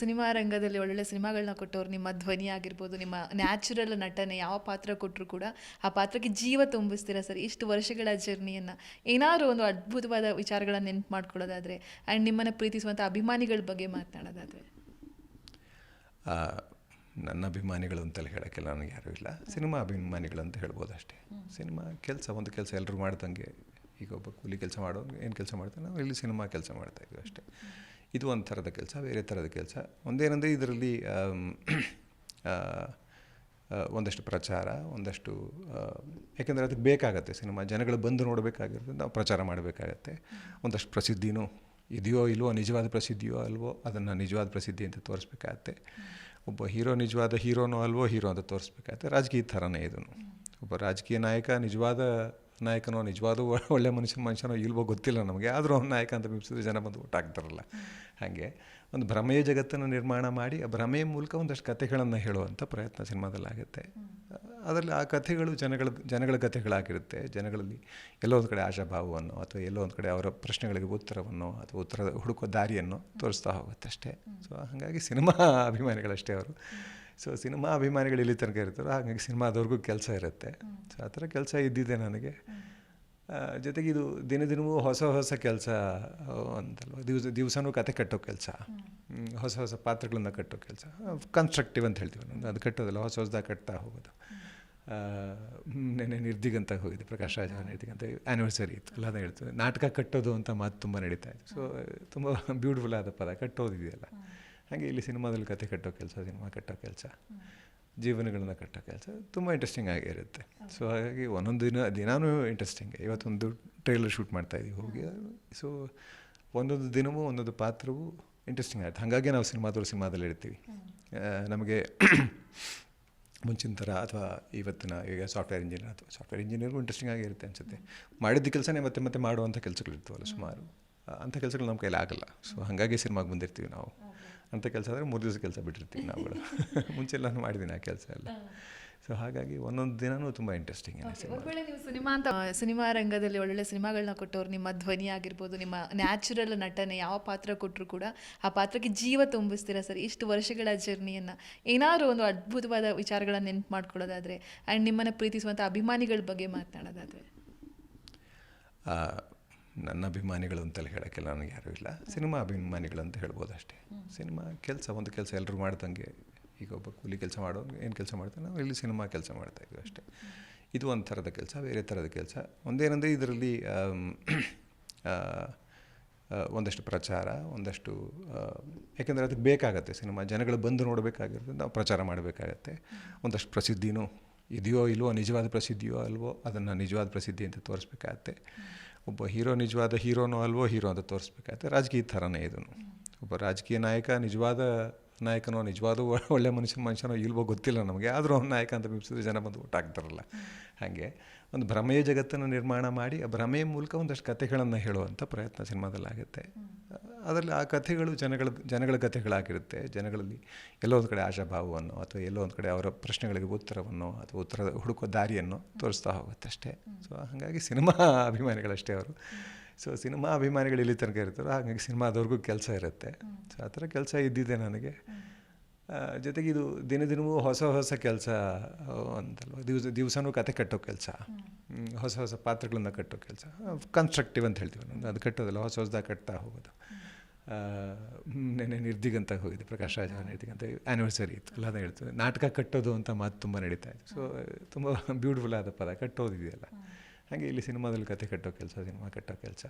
Cinema ರಂಗದಲ್ಲಿ ಒಳ್ಳೊಳ್ಳೆ ಸಿನಿಮಾಗಳನ್ನ ಕೊಟ್ಟವ್ರು ನಿಮ್ಮ ಧ್ವನಿ ಆಗಿರ್ಬೋದು, ನಿಮ್ಮ ನ್ಯಾಚುರಲ್ ನಟನೆ ಯಾವ ಪಾತ್ರ ಕೊಟ್ಟರು ಕೂಡ ಆ ಪಾತ್ರಕ್ಕೆ ಜೀವ ತುಂಬಿಸ್ತೀರಾ ಸರ್? ಇಷ್ಟು ವರ್ಷಗಳ ಜರ್ನಿಯನ್ನು. ಏನಾದರೂ ಒಂದು ಅದ್ಭುತವಾದ ವಿಚಾರಗಳನ್ನು ನೆನ್ಪು ಮಾಡ್ಕೊಳ್ಳೋದಾದರೆ ಆ್ಯಂಡ್ ನಿಮ್ಮನ್ನು ಪ್ರೀತಿಸುವಂಥ ಅಭಿಮಾನಿಗಳ ಬಗ್ಗೆ ಮಾತನಾಡೋದಾದರೆ. ನನ್ನ ಅಭಿಮಾನಿಗಳು ಅಂತೆಲ್ಲ ಹೇಳೋಕ್ಕೆಲ್ಲ ನನಗೆ ಯಾರೂ ಇಲ್ಲ. ಸಿನಿಮಾ ಅಭಿಮಾನಿಗಳು ಅಂತ ಹೇಳ್ಬೋದು ಅಷ್ಟೇ. ಸಿನಿಮಾ ಕೆಲಸ, ಒಂದು ಕೆಲಸ ಎಲ್ಲರೂ ಮಾಡ್ದಂಗೆ ಈಗ ಒಬ್ಬ ಕೂಲಿ ಕೆಲಸ ಮಾಡೋನು, ಏನು ಕೆಲಸ ಮಾಡ್ತಾನೆ? ನಾವು ಇಲ್ಲಿ ಸಿನಿಮಾ ಕೆಲಸ ಮಾಡ್ತಾ ಇದ್ದೀವಿ ಅಷ್ಟೇ. ಇದು ಒಂದು ಥರದ ಕೆಲಸ, ಬೇರೆ ಥರದ ಕೆಲಸ. ಒಂದೇನೆಂದರೆ ಇದರಲ್ಲಿ ಒಂದಷ್ಟು ಪ್ರಚಾರ, ಒಂದಷ್ಟು ಯಾಕೆಂದರೆ ಅದಕ್ಕೆ ಬೇಕಾಗತ್ತೆ. ಸಿನಿಮಾ ಜನಗಳು ಬಂದು ನೋಡಬೇಕಾಗಿರುತ್ತೆ, ನಾವು ಪ್ರಚಾರ ಮಾಡಬೇಕಾಗತ್ತೆ. ಒಂದಷ್ಟು ಪ್ರಸಿದ್ಧಿನೂ ಇದೆಯೋ ಇಲ್ವೋ, ನಿಜವಾದ ಪ್ರಸಿದ್ಧಿಯೋ ಅಲ್ವೋ, ಅದನ್ನು ನಿಜವಾದ ಪ್ರಸಿದ್ಧಿ ಅಂತ ತೋರಿಸ್ಬೇಕಾಗತ್ತೆ. ಒಬ್ಬ ಹೀರೋ ನಿಜವಾದ ಹೀರೋನೋ ಅಲ್ವೋ, ಹೀರೋ ಅಂತ ತೋರಿಸ್ಬೇಕಾಗತ್ತೆ. ರಾಜಕೀಯ ಥರನೇ ಇದನ್ನು. ಒಬ್ಬ ರಾಜಕೀಯ ನಾಯಕ ನಿಜವಾದ ನಾಯಕನೋ ನಿಜವಾದ ಒಳ್ಳೆ ಮನುಷ್ಯ ಮನುಷ್ಯನೋ ಇಲ್ವೋ ಗೊತ್ತಿಲ್ಲ ನಮಗೆ. ಆದರೂ ಅವ್ನು ನಾಯಕ ಅಂತ ಬಿಂಬಿಸಿದ್ರೆ ಜನ ಬಂದು ಊಟ ಆಗ್ತಾರಲ್ಲ ಹಾಗೆ ಒಂದು ಭ್ರಮೆಯ ಜಗತ್ತನ್ನು ನಿರ್ಮಾಣ ಮಾಡಿ, ಆ ಭ್ರಮೆಯ ಮೂಲಕ ಒಂದಷ್ಟು ಕಥೆಗಳನ್ನು ಹೇಳುವಂಥ ಪ್ರಯತ್ನ ಸಿನಿಮಾದಲ್ಲಾಗುತ್ತೆ ಅದರಲ್ಲಿ ಆ ಕಥೆಗಳು ಜನಗಳ ಜನಗಳ ಕಥೆಗಳಾಗಿರುತ್ತೆ. ಜನಗಳಲ್ಲಿ ಎಲ್ಲೋ ಒಂದು ಕಡೆ ಆಶಾಭಾವವನ್ನು ಅಥವಾ ಎಲ್ಲೋ ಒಂದು ಕಡೆ ಅವರ ಪ್ರಶ್ನೆಗಳಿಗೆ ಉತ್ತರವನ್ನು ಅಥವಾ ಉತ್ತರ ಹುಡುಕೋ ದಾರಿಯನ್ನು ತೋರಿಸ್ತಾ ಹೋಗುತ್ತೆ ಅಷ್ಟೇ ಸೊ ಹಾಗಾಗಿ ಸಿನಿಮಾ ಅಭಿಮಾನಿಗಳಷ್ಟೇ ಅವರು. ಸೊ ಸಿನಿಮಾ ಅಭಿಮಾನಿಗಳು ಇಲ್ಲಿ ತನಕ ಇರ್ತಾರೋ ಹಾಗಾಗಿ ಸಿನಿಮಾದವ್ರಿಗೂ ಕೆಲಸ ಇರುತ್ತೆ. ಸೊ ಆ ಥರ ಕೆಲಸ ಇದ್ದಿದೆ ನನಗೆ. ಜೊತೆಗೆ ಇದು ದಿನ ದಿನವೂ ಹೊಸ ಹೊಸ ಕೆಲಸ ಅಂತಲ್ವ ದಿವಸ ದಿವಸನೂ ಕತೆ ಕಟ್ಟೋ ಕೆಲಸ. ಹೊಸ ಹೊಸ ಪಾತ್ರಗಳನ್ನ ಕಟ್ಟೋ ಕೆಲಸ. ಕನ್ಸ್ಟ್ರಕ್ಟಿವ್ ಅಂತ ಹೇಳ್ತೀವಿ ನಾನು ಅದು ಕಟ್ಟೋದಲ್ಲ ಹೊಸ ಹೊಸದಾಗ ಕಟ್ತಾ ಹೋಗೋದು. ನೆನೆ ನಿರ್ದಿಗಂತ ಹೋಗಿದ್ದೆ ಪ್ರಕಾಶ್ ರಾಜ ನಿರ್ದಿಗಂತ ಆ್ಯನಿವರ್ಸರಿ ಇತ್ತು. ಎಲ್ಲ ಹೇಳ್ತದೆ ನಾಟಕ ಕಟ್ಟೋದು ಅಂತ ಮಾತು ತುಂಬ ನಡೀತಾ ಇತ್ತು. ಸೊ ತುಂಬ ಬ್ಯೂಟಿಫುಲ್ ಆದ ಪದ ಕಟ್ಟೋದಿದೆಯಲ್ಲ. ಹಾಗೆ ಇಲ್ಲಿ ಸಿನಿಮಾದಲ್ಲಿ ಕತೆ ಕಟ್ಟೋ ಕೆಲಸ ಸಿನಿಮಾ ಕಟ್ಟೋ ಕೆಲಸ ಜೀವನಗಳನ್ನ ಕಟ್ಟೋ ಕೆಲಸ ತುಂಬ ಇಂಟ್ರೆಸ್ಟಿಂಗ್ ಆಗಿರುತ್ತೆ ಸೊ ಹಾಗಾಗಿ ಒಂದೊಂದು ದಿನ ದಿನಾನೂ ಇಂಟ್ರೆಸ್ಟಿಂಗ್ ಇವತ್ತೊಂದು ಟ್ರೈಲರ್ ಶೂಟ್ ಮಾಡ್ತಾ ಇದ್ದೀವಿ ಹೋಗಿ. ಸೊ ಒಂದೊಂದು ದಿನವೂ ಒಂದೊಂದು ಪಾತ್ರವೂ ಇಂಟ್ರೆಸ್ಟಿಂಗ್ ಆಗುತ್ತೆ. ಹಾಗಾಗಿ ನಾವು ಸಿನಿಮಾದವ್ರು ಸಿನಿಮಾದಲ್ಲಿ ಇರ್ತೀವಿ. ನಮಗೆ ಮುಂಚಿನ ಥರ ಅಥವಾ ಇವತ್ತಿನ ಈಗ ಸಾಫ್ಟ್ವೇರ್ ಇಂಜಿನಿಯರ್ ಅಥವಾ ಸಾಫ್ಟ್ವೇರ್ ಇಂಜಿನಿಯರ್ಗೂ ಇಂಟ್ರೆಸ್ಟಿಂಗ್ ಆಗಿರುತ್ತೆ ಅನಿಸುತ್ತೆ. ಮಾಡಿದ್ದ ಕೆಲಸನೇ ಮತ್ತೆ ಮತ್ತೆ ಮಾಡುವಂಥ ಕೆಲಸಗಳಿರ್ತವಲ್ಲ ಸುಮಾರು. ಅಂಥ ಕೆಲಸಗಳು ನಮ್ಮ ಕೈಲಿ ಆಗಲ್ಲ. ಸೊ ಹಾಗಾಗಿ ಸಿನಿಮಾಗೆ ಬಂದಿರ್ತೀವಿ ನಾವು. ಅಂಥ ಕೆಲಸ ಆದರೆ ಮೂರು ದಿವಸ ಕೆಲಸ ಬಿಟ್ಟಿರ್ತೀವಿ ನಾವುಗಳು ಮುಂಚೆ ಎಲ್ಲ ಮಾಡಿದ್ದೀನಿ ಆ ಕೆಲಸ ಎಲ್ಲ. ಸೊ ಹಾಗಾಗಿ ಒಂದೊಂದು ದಿನವೂ ತುಂಬ ಇಂಟ್ರೆಸ್ಟಿಂಗ್ ನೀವು ಸಿನಿಮಾ ಅಂತ ಸಿನಿಮಾ ರಂಗದಲ್ಲಿ ಒಳ್ಳೊಳ್ಳೆ ಸಿನಿಮಾಗಳನ್ನ ಕೊಟ್ಟವ್ರು ನಿಮ್ಮ ಧ್ವನಿ ಆಗಿರ್ಬೋದು ನಿಮ್ಮ ನ್ಯಾಚುರಲ್ ನಟನೆ ಯಾವ ಪಾತ್ರ ಕೊಟ್ಟರು ಕೂಡ ಆ ಪಾತ್ರಕ್ಕೆ ಜೀವ ತುಂಬಿಸ್ತೀರಾ ಸರ್? ಇಷ್ಟು ವರ್ಷಗಳ ಜರ್ನಿಯನ್ನು. ಏನಾದರೂ ಒಂದು ಅದ್ಭುತವಾದ ವಿಚಾರಗಳನ್ನ ನೆನ್ಪು ಮಾಡ್ಕೊಳ್ಳೋದಾದರೆ ಆ್ಯಂಡ್ ನಿಮ್ಮನ್ನು ಪ್ರೀತಿಸುವಂಥ ಅಭಿಮಾನಿಗಳ ಬಗ್ಗೆ ಮಾತನಾಡೋದಾದರೆ. ನನ್ನ ಅಭಿಮಾನಿಗಳು ಅಂತೆಲ್ಲ ಹೇಳೋಕ್ಕೆಲ್ಲ ನನಗೆ ಯಾರೂ ಇಲ್ಲ. ಸಿನಿಮಾ ಅಭಿಮಾನಿಗಳು ಅಂತ ಹೇಳ್ಬೋದು ಅಷ್ಟೇ. ಸಿನಿಮಾ ಕೆಲಸ, ಒಂದು ಕೆಲಸ ಎಲ್ಲರೂ ಮಾಡ್ದಂಗೆ ಈಗ ಒಬ್ಬ ಕೂಲಿ ಕೆಲಸ ಮಾಡೋನು ಏನು ಕೆಲಸ ಮಾಡ್ತಾನೆ ನಾವು ಇಲ್ಲಿ ಸಿನಿಮಾ ಕೆಲಸ ಮಾಡ್ತಾ ಇದ್ವಿ ಅಷ್ಟೇ. ಇದು ಒಂದು ಥರದ ಕೆಲಸ, ಬೇರೆ ಥರದ ಕೆಲಸ. ಒಂದೇನೆಂದರೆ ಇದರಲ್ಲಿ ಒಂದಷ್ಟು ಪ್ರಚಾರ, ಒಂದಷ್ಟು ಯಾಕೆಂದರೆ ಅದಕ್ಕೆ ಬೇಕಾಗತ್ತೆ. ಸಿನಿಮಾ ಜನಗಳು ಬಂದು ನೋಡಬೇಕಾಗಿರುತ್ತೆ, ನಾವು ಪ್ರಚಾರ ಮಾಡಬೇಕಾಗತ್ತೆ. ಒಂದಷ್ಟು ಪ್ರಸಿದ್ಧಿನೂ ಇದೆಯೋ ಇಲ್ವೋ, ನಿಜವಾದ ಪ್ರಸಿದ್ಧಿಯೋ ಅಲ್ವೋ, ಅದನ್ನು ನಿಜವಾದ ಪ್ರಸಿದ್ಧಿ ಅಂತ ತೋರಿಸ್ಬೇಕಾಗತ್ತೆ. ಒಬ್ಬ ಹೀರೋ ನಿಜವಾದ ಹೀರೋನೋ ಅಲ್ವೋ ಹೀರೋ ಅಂತ ತೋರಿಸ್ಬೇಕಾಯ್ತು. ರಾಜಕೀಯ ಥರನೇ ಇದನ್ನು ಒಬ್ಬ ರಾಜಕೀಯ ನಾಯಕ, ನಿಜವಾದ ನಾಯಕನೋ, ನಿಜವಾದ ಒಳ್ಳೆ ಮನುಷ್ಯ, ಮನುಷ್ಯನೋ ಇಲ್ವೋ ಗೊತ್ತಿಲ್ಲ ನಮಗೆ. ಆದರೂ ಅವ್ನು ನಾಯಕ ಅಂತ ಬಿಂಬಿಸಿದ್ರೆ ಜನ ಬಂದು ಊಟ ಆಗ್ತಾರಲ್ಲ ಹಾಗೆ ಒಂದು ಭ್ರಮೆಯ ಜಗತ್ತನ್ನು ನಿರ್ಮಾಣ ಮಾಡಿ ಆ ಭ್ರಮೆಯ ಮೂಲಕ ಒಂದಷ್ಟು ಕಥೆಗಳನ್ನು ಹೇಳುವಂಥ ಪ್ರಯತ್ನ ಸಿನಿಮಾದಲ್ಲಾಗುತ್ತೆ. ಅದರಲ್ಲಿ ಆ ಕಥೆಗಳು ಜನಗಳ ಜನಗಳ ಕಥೆಗಳಾಗಿರುತ್ತೆ. ಜನಗಳಲ್ಲಿ ಎಲ್ಲೋ ಒಂದು ಕಡೆ ಆಶಾಭಾವವನ್ನು ಅಥವಾ ಎಲ್ಲೋ ಒಂದು ಕಡೆ ಅವರ ಪ್ರಶ್ನೆಗಳಿಗೆ ಉತ್ತರವನ್ನು ಅಥವಾ ಉತ್ತರ ಹುಡುಕೋ ದಾರಿಯನ್ನು ತೋರಿಸ್ತಾ ಹೋಗುತ್ತೆ ಅಷ್ಟೇ. ಸೊ ಹಾಗಾಗಿ ಸಿನಿಮಾ ಅಭಿಮಾನಿಗಳಷ್ಟೇ ಅವರು. ಸೊ ಸಿನಿಮಾ ಅಭಿಮಾನಿಗಳು ಇಲ್ಲಿ ತನಕ ಇರ್ತಾರೋ ಹಾಗಾಗಿ ಸಿನಿಮಾದವ್ರಿಗೂ ಕೆಲಸ ಇರುತ್ತೆ. ಸೊ ಆ ಥರ ಕೆಲಸ ಇದ್ದಿದೆ ನನಗೆ. ಜೊತೆಗೆ ಇದು ದಿನ ದಿನವೂ ಹೊಸ ಹೊಸ ಕೆಲಸ ಅಂತಲ್ವ ದಿವಸ, ದಿವಸನೂ ಕತೆ ಕಟ್ಟೋ ಕೆಲಸ. ಹೊಸ ಹೊಸ ಪಾತ್ರಗಳನ್ನು ಕಟ್ಟೋ ಕೆಲಸ. ಕನ್ಸ್ಟ್ರಕ್ಟಿವ್ ಅಂತ ಹೇಳ್ತೀವಿ ಅದು ಕಟ್ಟೋದಲ್ಲ, ಹೊಸ ಹೊಸದಾಗಿ ಕಟ್ತಾ ಹೋಗೋದು. ಆ, ನೆನ್ನೆ ನಿರ್ದಿಗಂತ ಹೋಗಿದೆ ಪ್ರಕಾಶ್ ರಾಜ ನಿರ್ದಿಗಂತ ಆ್ಯನಿವರ್ಸರಿ ಇತ್ತು ಎಲ್ಲ ಅದನ್ನ ನಾಟಕ ಕಟ್ಟೋದು ಅಂತ ಮಾತು ತುಂಬ ನಡೀತಾ ಇತ್ತು ಸೊ ತುಂಬ ಬ್ಯೂಟಿಫುಲ್ ಆದ ಪದ ಕಟ್ಟೋದಿದೆಯಲ್ಲ. ಹಾಗೆ ಇಲ್ಲಿ ಸಿನಿಮಾದಲ್ಲಿ ಕತೆ ಕಟ್ಟೋ ಕೆಲಸ ಸಿನಿಮಾ ಕಟ್ಟೋ ಕೆಲಸ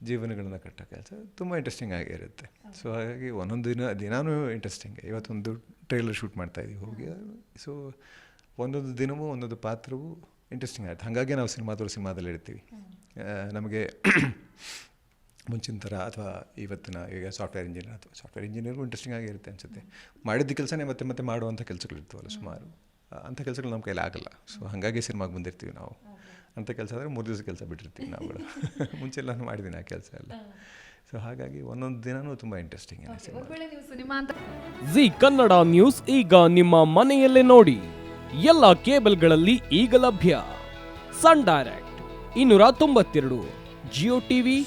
ಜೀವನಗಳನ್ನ ಕಟ್ಟೋ ಕೆಲಸ ತುಂಬ ಇಂಟ್ರೆಸ್ಟಿಂಗ್ ಆಗಿರುತ್ತೆ ಸೊ ಹಾಗಾಗಿ ಒಂದೊಂದು ದಿನ ದಿನಾನೂ ಇಂಟ್ರೆಸ್ಟಿಂಗ್ ಇವತ್ತೊಂದು ಟ್ರೈಲರ್ ಶೂಟ್ ಮಾಡ್ತಾ ಇದೀವಿ ಹೋಗಿ. ಸೊ ಒಂದೊಂದು ದಿನವೂ ಒಂದೊಂದು ಪಾತ್ರವೂ ಇಂಟ್ರೆಸ್ಟಿಂಗ್ ಆಗುತ್ತೆ. ಹಾಗಾಗಿ ನಾವು ಸಿನಿಮಾದವ್ರು ಸಿನಿಮಾದಲ್ಲಿ ಇರ್ತೀವಿ. ನಮಗೆ ಮುಂಚಿನ ಥರ ಅಥವಾ ಇವತ್ತಿನ ಈಗ ಸಾಫ್ಟ್ವೇರ್ ಇಂಜಿನಿಯರ್ ಅಥವಾ ಸಾಫ್ಟ್ವೇರ್ ಇಂಜಿನಿಯರ್ಗೂ ಇಂಟ್ರೆಸ್ಟಿಂಗ್ ಆಗಿರುತ್ತೆ ಅನಿಸುತ್ತೆ. ಮಾಡಿದ್ದ ಕೆಲಸನೇ ಮತ್ತೆ ಮತ್ತೆ ಮಾಡುವಂಥ ಕೆಲಸಗಳಿರ್ತವಲ್ಲ ಸುಮಾರು. ಅಂಥ ಕೆಲಸಗಳು ನಮ್ಮ ಕೈಲಿ ಆಗಲ್ಲ. ಸೊ ಹಾಗಾಗಿ ಸಿನಿಮಾಗೆ ಬಂದಿರ್ತೀವಿ ನಾವು. ಅಂಥ ಕೆಲಸ ಆದರೆ ಮೂರು ದಿವಸ ಕೆಲಸ ಬಿಟ್ಟಿರ್ತೀವಿ ನಾವುಗಳು ಮುಂಚೆ ಎಲ್ಲ ಮಾಡಿದ್ದೀನಿ ಆ ಕೆಲಸ ಎಲ್ಲ. ಸೊ ಹಾಗಾಗಿ ಒಂದೊಂದು ದಿನವೂ ತುಂಬ ಇಂಟ್ರೆಸ್ಟಿಂಗ್ ಜಿ ಕನ್ನಡ ನ್ಯೂಸ್ ಈಗ ನಿಮ್ಮ ಮನೆಯಲ್ಲೇ ನೋಡಿ. ಎಲ್ಲ ಕೇಬಲ್ಗಳಲ್ಲಿ ಈಗ ಲಭ್ಯ. ಸನ್ ಡೈರೆಕ್ಟ್ ಇನ್ನೂರ ತೊಂಬತ್ತೆರಡು ಜಿಯೋ ಟಿವಿ